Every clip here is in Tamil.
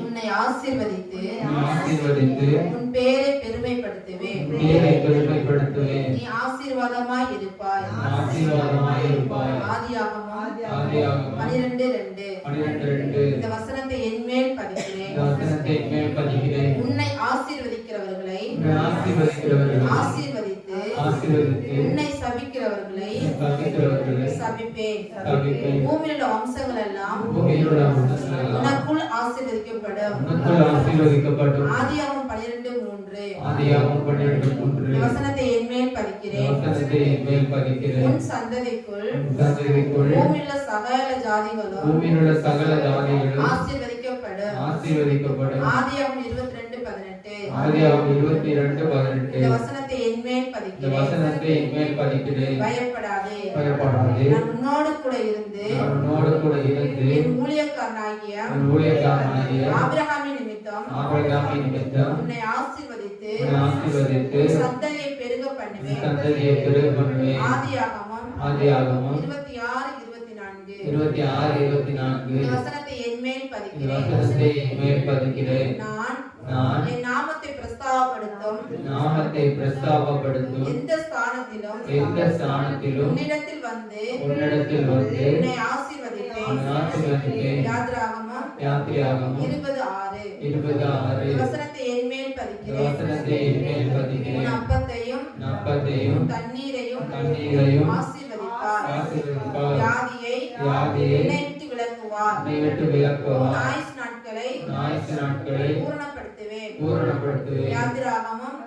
உன்னை ஆசீர்வதித்து உன் பேரை பெருமைப்படுத்துவேன். உன் பேரை பெருமைப்படுத்துவேன். நீ ஆசீர்வாதமாய் இருப்பாய். ஆசீர்வாதமாய் இருப்பாய். ஆதியாகமம் இந்த வசனத்தை என்மேல் பதிக்கிறேன். இந்த வசனத்தை மேல் பதிக்கிறேன். உன்னை ஆசீர்வதிக்கிறவர்களை ஆசீர்வதிக்கிறவர்களை ஆசீர்வதித்து ஆசீர்வதித்து சபிக்கிறவர்களை சபிப்பேன். பூமியில் உள்ள வம்சங்கள் எல்லாம் உனக்குள் ஆசீர்வதிக்கப்படும். உனக்குள் ஆசீர்வதிக்கப்படும். ஆதியாகமம் பனிரெண்டு மூன்று. ஆதியாகமம் பன்னிரண்டு மூன்று. இந்த வசனத்தை என்மேல் இந்த பதிக்கிறேன். வசனத்தை மேல் பதிக்கிறேன். உன் சந்ததிக்குள் சந்ததிக்குள் பூமியில் உள்ள சகல ஜாதிகளும் பூமியில் உள்ள சகல ஜாதிகளும் ஆசீர்வதிக்கப்படும். ஆசீர்வதிக்கப்படும். ஆதியாகமம் இருபத்தி ரெண்டு பதினெட்டு. ஆதியாகமம் இருபத்தி இரண்டு பதினெட்டு. இந்த வசனத்தை மேல் பதிக்கிறேன் பயப்படாதே. பயப்படாதே. நான் உன்னோடு கூட இருந்து நான் உன்னோடு கூட இருந்து என் ஊழியக்காரனாகிய என் ஊழியக்காரனாகிய ஆபிரகாமின் நிமித்தம் ஆபிரகாமின் நிமித்தம் உன்னை ஆசீர்வதித்து உன்னை ஆசீர்வதித்து சந்ததியை பெருக பண்ணுவேன். சந்ததியை பெருக பண்ணுவேன். ஆதியாகமம் ஆதியாகமம் இருபத்தி ஆறு இருபத்தி நான்கு இருபத்தி ஆறு இருபத்தி நான்கு இந்த வசனத்தை என்மேல் இந்த பதிக்கிறேன். வசனத்தை மேல் பதிக்கிறேன். நான் நான் என் நாமத்தை பிரஸ்தாபப்படுத்தும். நாமத்தை பிரஸ்தாபப்படுத்தும். எந்த ஸ்தானத்திலும் எந்த ஸ்தானத்திலும் உன்னிடத்தில் வந்து உன்னிடத்தில் வந்து உன்னை ஆசீர்வதிப்பேன். ஆசீர்வதிப்பேன். யாத்ராகமம் யாத்திரையாகமம் இருபது ஆறு. இருபது ஆறு. வசனத்தை என்மேல் பதிக்கிறேன். வசனத்தை மேல் உன் பதிக்கிறேன் அப்பத்தையும் அப்பத்தையும் தண்ணீரையும் தண்ணீரையும் ஆசீர்வதிப்பார். ஆசீர்வதிப்பார். வியாதியை வியாதியை விட்டு விலக்குவார். விட்டு விலக்குவார். ஆயுஸ் நாட்களை ஆயுசு நாட்களை பூரணப்படுத்துவேன் யாத்திராகமம்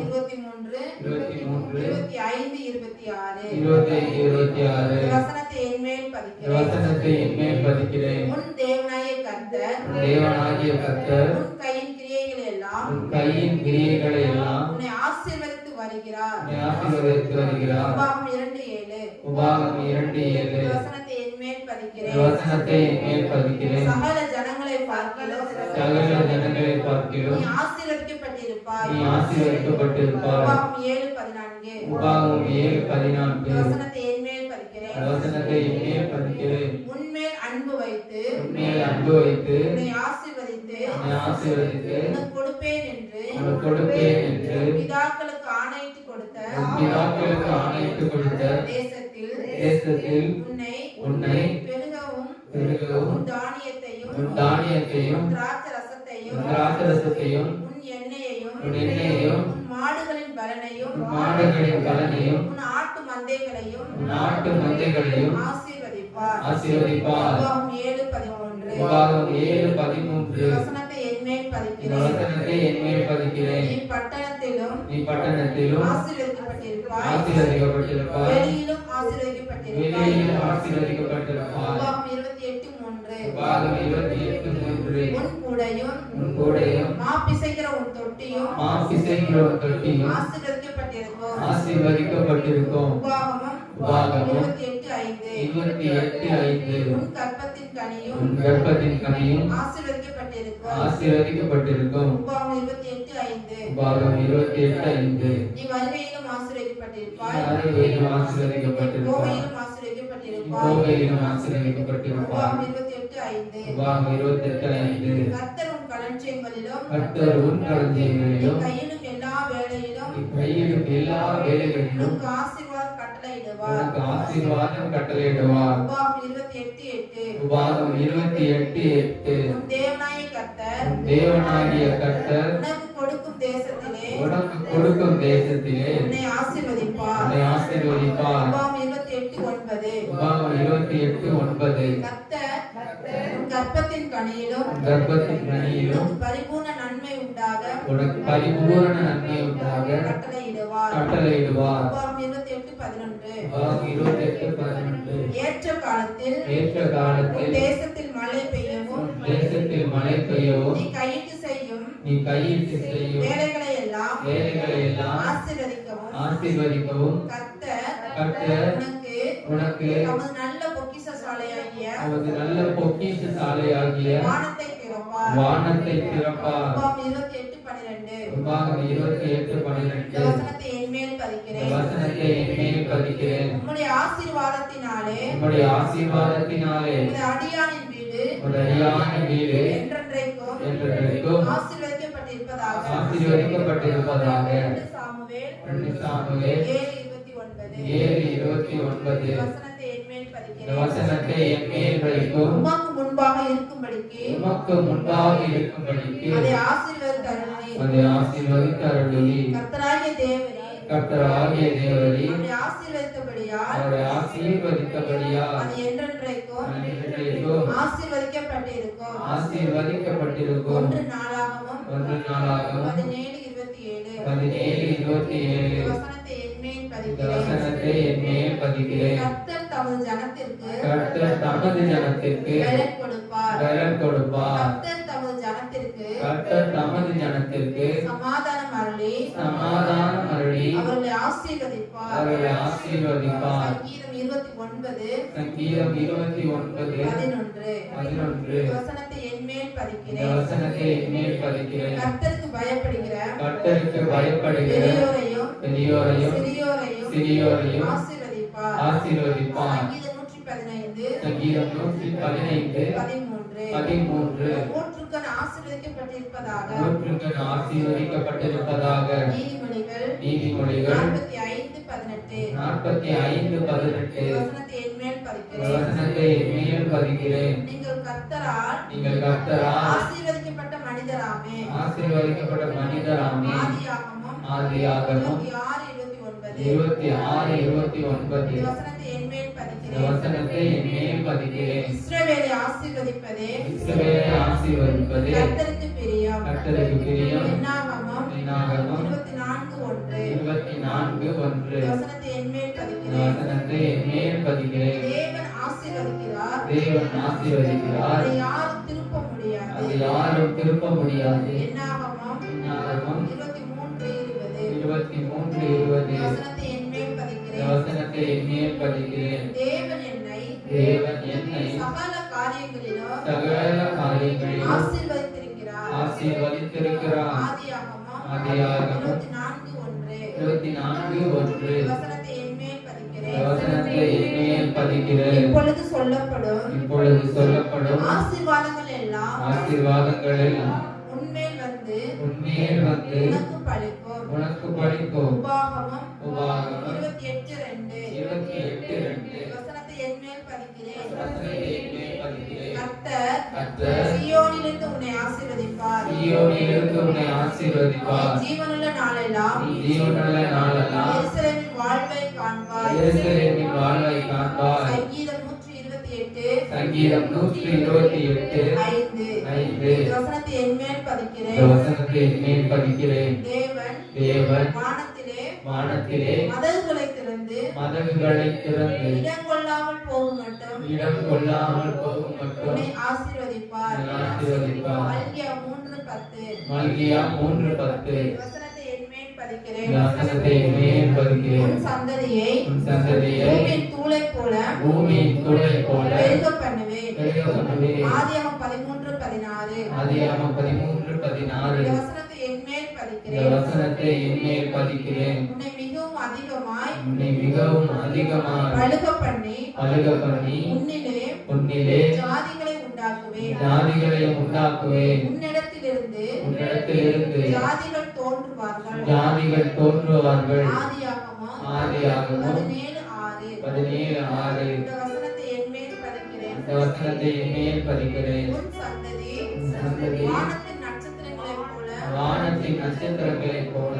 இருபத்தி மூன்று இருபத்தி மூன்று இருபத்தி ஐந்து இருபத்தி ஆறு. இருபத்தி இருபத்தி ஆறு. வசனத்தை என்மேல் பதிக்கிறேன். வசனத்தை மேல் பதிக்கிறேன். உன் தேவனாய கர்த்தர் தேவனாகிய கர்த்தர் உன் கையின் கிரியைகள் எல்லாம் உன் கையின் கிரியைகளை எல்லாம் உன்னை ஆசீர்வதித்து வருகிறார். உன்னை ஆசீர்வதித்து வருகிறார். உபாகம் இரண்டு ஏழு. உபாகம் இரண்டு ஏழு. வசனத்தை என்மேல் பதிக்கிறேன். வசனத்தை மேல் பதிக்கிறேன். சகல ஜனங்களை பார்க்கிலும் சகல ஜனங்களை பார்க்கிறோம். நீ ஆசீர்வதிக்கப்பட்டிருப்பாய். நீ ஆசீர்வதிக்கப்பட்டிருப்பாய். உபாகம் ஏழு பதினான்கு. உபாகம் ஏழு பதினான்கு. வசனத்தை என்மேல் இந்த பதிக்கிறேன் வசனத்தை மேல் பதிக்கிறேன் உன்மேல் அன்பு வைத்து உன்மேல் அன்பு வைத்து உன்னை ஆசீர்வதித்து உன்னை ஆசீர்வதித்து உனக்கு கொடுப்பேன் என்று உனக்கு கொடுப்பேன் என்று பிதாக்களுக்கு ஆணையிட்டு கொடுத்த பிதாக்களுக்கு ஆணையிட்டு கொடுத்த தேசத்தில் தேசத்தில் உன்னை உன்னை பெருகவும் பெருகவும் தானியத்தையும் உன் தானியத்தையும் திராட்சை ரசத்தையும் உன் திராட்சரசத்தையும் உன் எண்ணெயையும் உன் எண்ணெயையும் உன் மாடுகளின் பலனையும் உன் மாடுகளின் பலனையும் உன் ஆட்டு மந்தைகளையும் உன் நாட்டு மந்தைகளையும் ஆசீர்வதிப்பார். ஏழு பதிமூன்று. ஏழு பதிமூன்று. என்மேல் பதிக்கிறேன். நீ பட்டணத்திலும் நீ பட்டணத்திலும் ஆசீர்வதிக்கப்பட்டிருப்பாய். ஆசீர்வதிக்கப்பட்டிருப்பாய். வெளியிலும் ஆசீர்வதிக்கப்பட்டிருப்பாய். வெளியிலும் ஆசீர்வதிக்கப்பட்டிருப்பாய். உபாகம் இருபத்தி எட்டு மூன்று. உபாகம் இருபத்தி எட்டு மூன்று. உன் கூடையும் உன் கூடையும் மாப்பிசைக்கிற உன் தொட்டியும் மாசிசைக்கிற ஒரு தொட்டியும் ஆசீர்வதிக்கப்பட்டிருக்கும். ஆசீர்வதிக்கப்பட்டிருக்கும். உபாகமம் உபாகமம் இருபத்தி எட்டு ஐந்து. இருபத்தி எட்டு ஐந்து. உன் கற்பத்தின் கனியும் உன் கர்ப்பத்தின் கனியும் ஆசீர்வதிக்கப்பட்டிருக்கும். ஆசீர்வதிக்கப்பட்டிருக்கும். உபாகம் இருபத்தி எட்டு ஐந்து. உபாகம் இருபத்தி எட்டு ஐந்து. நீ வருகையிலும் ஆசீர்வதிக்கப்பட்டிருப்பாய். அறுவையிலும் நீ ஆசீர்வதிக்கப்பட்டிருப்பாய். போகையிலும் ஆசீர்வதிக்கப்பட்டிருப்பாய். கோவையிலும் ஆசீர்வதிக்கப்பட்டிருப்பாய். உபாகம் இருபத்தி எட்டு ஐந்து. உபாகம் இருபத்தி எட்டு ஐந்து. கர்த்தர் உன் களஞ்சியங்களிலும் கர்த்தர் உன் நீ களஞ்சியங்களிலும் கையிலும் எல்லா வேலையிலும் நீ கையிலும் எல்லா வேலைகளிலும் கட்டளையிடுவார் உனக்கு ஆசீர்வாதம் கட்டளையிடுவார் உபாகம் இருபத்தி எட்டு எட்டு. உபாகம் இருபத்தி எட்டு எட்டு. உன் தேவனாய கர்த்தர். தேவனாகிய கர்த்தர். உனக்கு கொடுக்கும் தேசத்திலே. உனக்கு கொடுக்கும் தேசத்திலே. உன்னை ஆசீர்வதிப்பார். உன்னை ஆசீர்வதிப்பார். உபாகம் இருபத்தி எட்டு ஒன்பது. உபாகம் இருபத்தி எட்டு ஒன்பது. கர்த்தர் கர்ப்பத்தின் கனியிலும் உன் கர்ப்பத்தின் கனியிலும் உனக்கு பரிபூர்ண நன்மை உண்டாக. உனக்கு பரிபூரண நன்மை உண்டாக கட்டளையிடுவார். கட்டளையிடுவார். பதினொன்று. ஏற்ற காலத்தில் ஏற்ற காலத்தில் தேசத்தில் மழை பெய்யவும் தேசத்தில் மழை பெய்யவும் நீ கையிட்டு செய்யும் நீ கையிட்டு செய்யும் வேலைகளை எல்லாம் வேலைகளை எல்லாம் ஆசீர்வதிக்கவும். ஆசீர்வதிக்கவும். கர்த்தர் கர்த்தர் உனக்கு உனக்கு நல்ல பொக்கிஷசாலையாகிய அவரது நல்ல பொக்கிஷ சாலையாகிய வானத்தை திறப்பார் வானத்தை திறப்பார் இருபத்தி எட்டு பன்னிரண்டு. உபாகம் இருபத்தி எட்டு இந்த பதிக்கிறேன். வசனத்தை என்மேல் பதிக்கிறேன். உம்முடைய ஆசீர்வாதத்தினாலே உம்முடைய ஆசீர்வாதத்தினாலே உமது அடியானின் வீடு ஒரு அரியான வீடு என்றென்றைக்கும் என்றென்றைக்கும் ஆசீர்வதிக்கப்பட்டிருப்பதாக. ஆசீர்வதிக்கப்பட்டிருப்பதாக. ரெண்டு சாமுவேல் ரெண்டு சாமுவேல் ஏழு இருபத்தி ஒன்பது. ஏழு இருபத்தி ஒன்பது. வசனத்தை என்மேல் இந்த பதிக்கிறேன். வசனத்தை என் மேல் வைக்கும் உமக்கு முன்பாக இருக்கும்படிக்கு உமக்கு முன்பாக இருக்கும்படிக்கு அதை ஆசீர்வதித்தருளி அதை ஆசீர்வதித்து அருளி கர்த்தராகிய தேவரே கர்த்தராகிய தேவரி அவரை ஆசீர்வதித்தபடியால் அவரை ஆசீர்வதித்தபடியா அது என்றென்றைக்கும் என்றென்றைக்கும் ஆசீர்வதிக்கப்பட்டிருக்கும். ஆசீர்வதிக்கப்பட்டிருக்கும். ஒன்று நாளாகவும் ஒன்று நாளாகவும் பதினேழு இருபத்தி ஏழு. பதினேழு இருபத்தி ஏழு. வசனத்தை என்மேல் பதிக்கிறேன். வசனத்தை என் மேல் பதிக்கிறேன். கர்த்தர் தமது ஜனத்திற்கு கர்த்தர் தமது ஜனத்திற்கு பலன் கொடுப்பார். பலன் கொடுப்பார். கர்த்தர் தமது ஜனத்திற்கு கர்த்தர் தமது ஜனத்திற்கு சமாதானம் அருளி சமாதானம் அருளி அவர்களை ஆசீர்வதிப்பார். அவர்களை ஆசீர்வதிப்பார். சங்கீதம் இருபத்தி ஒன்பது. சங்கீதம் இருபத்தி ஒன்பது. பதினொன்று. பதினொன்று. வசனத்தை என்மேல் பதிக்கிறேன். வசனத்தை என் மேல் பதிக்கிறேன். கர்த்தருக்கு பயப்படுகிற கர்த்தருக்கு பயப்படுகிற பெரியோரையும் பெரியோரையும் சிறியோரையும் சிறியோரையும் ஆசீர்வதிப்பார். ஆசீர்வதிப்பார். சங்கீதம் நூற்றி பதினைந்து. சங்கீதம் நூற்றி பதினைந்து. பதிமூன்று. பதிமூன்று. ஆசீர்வதிக்கப்பட்டிருப்பதாக. நீதிமொழிகள் நீதிமொழிகள் நாற்பத்தி ஐந்து பதினெட்டு. நாற்பத்தி ஐந்து பதினெட்டு. வசனத்தை என்மேல் இந்த பதிக்கிறேன். வசனத்தை நீங்கள் கர்த்தரால் நீங்கள் கர்த்தரா ஆசீர்வதிக்கப்பட்ட மனிதராமே. ஆசீர்வதிக்கப்பட்ட மனிதராமே. ஆதியாகமம் ஆதியாகமம் இருபத்தி ஆறு இருபத்தி ஒன்பது. இருபத்தி ஆறு இருபத்தி ஒன்பது. வசனத்தை வசனத்தை என்னையும் பதித்தே இஸ்ரவேலை ஆசீர்வதிப்பதே. இஸ்ரவேலை ஆசீர்வதிப்பதே. கர்த்தருக்கு பிரியம் ஒன்று. 24 ஒன்று. வசனத்தை என்மேல் பதிக்கிறேன். வசனத்தை என்மேல் பதிக்கிறேன். தேவன் ஆசீர்வதிக்கிறார். திருப்ப முடியாது. அதை யாரும் திருப்ப முடியாது. என்னாகமம்? என்னாகமம்? நான்கு ஒன்று. வசனத்தை என்மேல் இந்த பதிக்கிறேன். வசனத்தை என் மேல் பதிக்கிறேன். இப்பொழுது சொல்லப்படும். இப்பொழுது சொல்லப்படும். ஆசீர்வாதங்கள் எல்லாம் ஆசீர்வாதங்களில் உன்மேல் வந்து உன்மேல் வந்து உனக்கு பழிக்கும். உனக்கு படிக்கும் உபாகமம் உபாகமம் இருபத்தி எட்டு ரெண்டு. இருபத்தி எட்டு ரெண்டு. வசனத்தை என்மேல் பதிக்கிறேன். வசனத்தை என் மேல் பதிக்கிறேன். கர்த்தர் கர்த்தர் சீயோனிலிருந்து உன்னை ஆசீர்வதிப்பார். சீயோனிலிருந்து உன்னை ஆசீர்வதிப்பார். ஜீவனுள்ள நாளெல்லாம் ஜீவனுள்ள நாளெல்லாம் எருசலேமின் வாழ்வை காண்பாய். எருசலேமின் வாழ்வை காண்பாய். சங்கீதம் நூற்றி இருபத்தி எட்டு. சங்கீதம் நூற்றி இருபத்தி எட்டு. ஐந்து. ஐந்து. இந்த வசனத்தை என்மேல் இந்த பதிக்கிறேன். வசனத்தை என் மேல் பதிக்கிறேன். தேவன் தேவன் வானத்திலே வானத்திலே மதகுகளை திறந்து மதகுகளை திறந்து இடம் கொள்ளாமல் போகும் மட்டும். இடம் கொள்ளாமல் போகும் மட்டும். உன்னை ஆசீர்வதிப்பார். மல்கியா மூன்று பத்து. மல்கியா மூன்று பத்து. வசனத்தை என்மேல் பதிக்கிறேன். வசனத்தை பதிக்கிறேன். உன் சந்ததியை உன் சந்ததியை பூமியின் தூளை போல பூமியின் தூளை போல பெருக பண்ணுவேன். பெருக பண்ணுவேன். ஆதியாகமம் பதிமூன்று பதினாறு. ஆதியாகமம் பதிமூன்று பதினாறு. வசனத்தை என்மேல் பதிக்கிறேன். வசனத்தை என் மேல் பதிக்கிறேன். உன்னை அதிகமாய் உன்னை மிகவும் அதிகமாக பழுக பண்ணி அழுக பண்ணி உன்னிலே உன்னிலே ஜாதிகளை உண்டாக்குவேன். ஜாதிகளை உண்டாக்குவேன். உன்னிடத்திலிருந்து உன்னிடத்திலிருந்து ஜாதிகள் தோன்றுவார்கள். ஜாதிகள் தோன்றுவார்கள். ஆதியாகமம் ஆதியாகமம் பதினேழு ஆறு. பதினேழு ஆறு. இந்த வசனத்தை என்மேல் பதிக்கிறேன். இந்த வசனத்தை என் மேல் பதிக்கிறேன். உன் சந்ததி சந்ததி வானத்தின் நட்சத்திரங்களைப் போல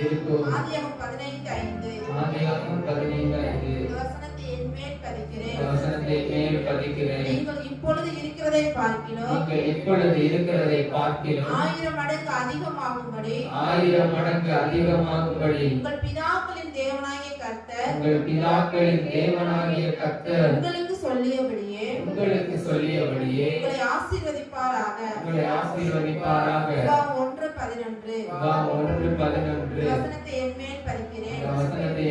இருக்கும். ஆதியாகமம் பதினைந்து ஐந்து. ஆதியாகமம் பதினைந்து ஐந்து. வசனத்தை என்மேல் பதிக்கிறேன். வசனத்தை மேல் பதிக்கிறேன். நீங்கள் இப்பொழுது இருக்கிறதை பார்க்கிறோம் நீங்கள் இப்பொழுது இருக்கிறதை பார்க்கிறோம் ஆயிரம் மடங்கு அதிகமாகும்படி ஆயிரம் மடங்கு அதிகமாகும்படி உங்கள் பிதாக்களின் தேவனாகிய கர்த்தர் உங்கள் பிதாக்களின் தேவனாகிய கர்த்தர் உங்களுக்கு சொல்லியபடியே உங்களுக்கு சொல்லியபடியே உங்களை ஆசீர்வதிப்பாராக. உங்களை ஆசீர்வதிப்பாராக. ஒன்று பதினொன்று. ஒன்று பதினொன்று. வசனத்தை என்மேல் பதிக்கிறேன். வசனத்தை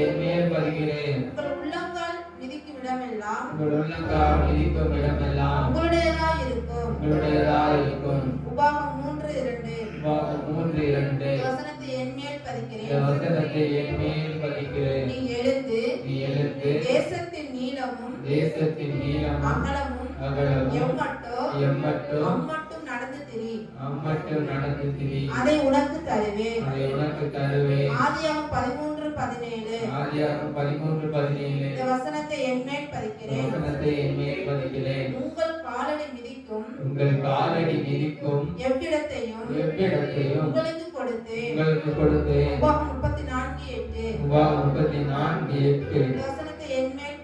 உங்கள் உள்ளங்கால் மிதிக்கும் இடமெல்லாம் உங்கள் உள்ளங்கால் மிதிக்கும் இடமெல்லாம் உங்களுடையதாய் இருக்கும். உங்களுடையதாக இருக்கும். உபாகம் மூன்று இரண்டு. உபாகம் மூன்று இரண்டு. வசனத்தை என்மேல் பதிக்கிறேன். வசனத்தை என் மேல் பதிக்கிறேன். நீ எழுந்து தேசத்தின் நீளமும் தேசத்தின் நீளமும் அகலமும் அகலமும் எவ்வளவு எம்மட்டும் அம்மட்டும் நடந்து திரி. அம்மட்டும் நடந்து திரி. அதை உனக்கு தருவேன். அதை உனக்கு தருவேன். ஆதியாகம் பதிமூன்று பதினேழு. ஆதியாகம் பதிமூன்று பதினேழு. இந்த வசனத்தை என்மேல் பதிக்கிறேன். வசனத்தை என் மேல் பதிக்கிறேன். உங்கள் காலடி மிதிக்கும் உங்கள் காலடி மிதிக்கும் எவ்விடத்தையும் எவ்விடத்தையும் உங்களுக்கு கொடுத்தேன். உங்களுக்கு கொடுத்தேன். உபாகம் முப்பத்தி நான்கு எட்டு. உபாகம் முப்பத்தி நான்கு எட்டு.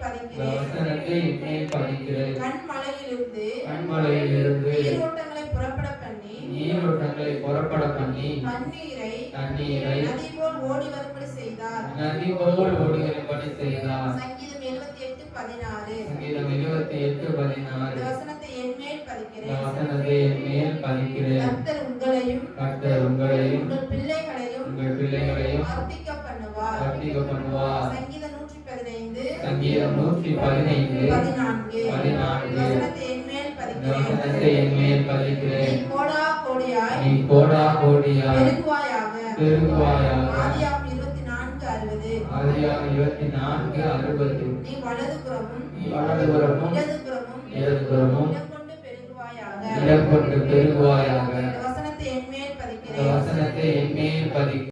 பதிக்கிறேன் வசனத்தை என் மேல் பதிக்கிறேன் கண்மலையிலிருந்து கண்மலையிலிருந்து நீரோட்டங்களை புறப்பட பண்ணி நீரோட்டங்களை புறப்பட பண்ணி தண்ணீரை தண்ணீரை நதி போல் ஓடி வரும்படி செய்தார். நதி போல் ஓடுகிறபடி செய்தார். சங்கீதம் எழுபத்தி எட்டு பதினாறு. சங்கீதம் இருபத்தி எட்டு பதினாறு. இந்த வசனத்தை என்மேல் இந்த பதிக்கிறேன். வசனத்தை என் மேல் பதிக்கிறேன். கர்த்தர் உங்களையும் கர்த்தர் உங்களையும் உங்கள் பிள்ளைகளையும் உங்கள் பிள்ளைகளையும் வர்த்திக்க பண்ணுவார். வர்த்திக்க பண்ணுவார். சங்கீதம் சங்கீதம் நூற்றி பதினைந்து பதினான்கு. வசனத்தை என்மேல் பதிக்கிறேன். நீ கோடா கோடியா பெருகுவாயாக. இருபத்தி நான்கு அறுபது. நீ வலதுபுறமும் வலதுபுறமும் இடதுபுறமும் இடக்கொண்டு பெருகுவாயாக. வசனத்தை என்மேல் பதிக்கிறேன்.